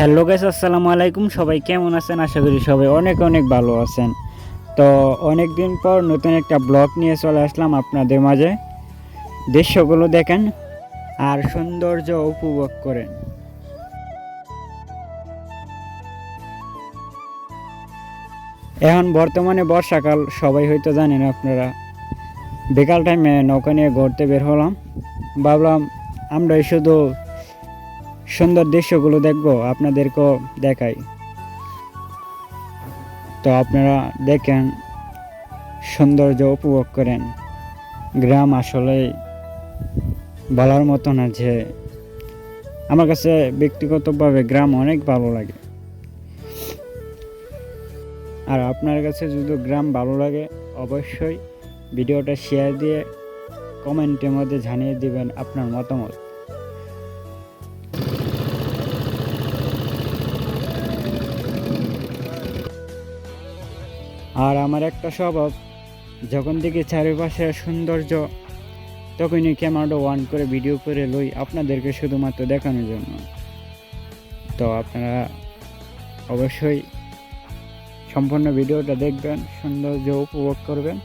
Hello guys, আসসালামু আলাইকুম। সবাই কেমন আছেন? আশা করি সবাই অনেক অনেক ভালো আছেন। তো অনেক দিন পর নতুন একটা ব্লগ নিয়ে চলে আসলাম আপনাদের মাঝে। দৃশ্যগুলো দেখেন আর সৌন্দর্য উপভোগ করেন। এখন বর্তমানে বর্ষাকাল, সবাই হয়তো জানেন আপনারা। বিকাল টাইমে নৌকা নিয়ে ঘুরতে বের হলাম। ভাবলাম আমরা শুধু সুন্দর দৃশ্যগুলো দেখব, আপনাদেরকেও দেখাই। তো আপনারা দেখেন, সৌন্দর্য উপভোগ করেন। গ্রাম আসলে বলার মতো না যে আমার কাছে ব্যক্তিগতভাবে গ্রাম অনেক ভালো লাগে। আর আপনার কাছে যদি গ্রাম ভালো লাগে, অবশ্যই ভিডিওটা শেয়ার দিয়ে কমেন্টের মধ্যে জানিয়ে দিবেন আপনার মতামত। আর আমার একটা স্বভাব, যখন দেখি চারিপাশে সৌন্দর্য, তখনই ক্যামেরাটা ওয়ান করে ভিডিও করে লই আপনাদেরকে শুধুমাত্র দেখানোর জন্য। তো আপনারা অবশ্যই সম্পূর্ণ ভিডিওটা দেখবেন, সৌন্দর্য উপভোগ করবেন।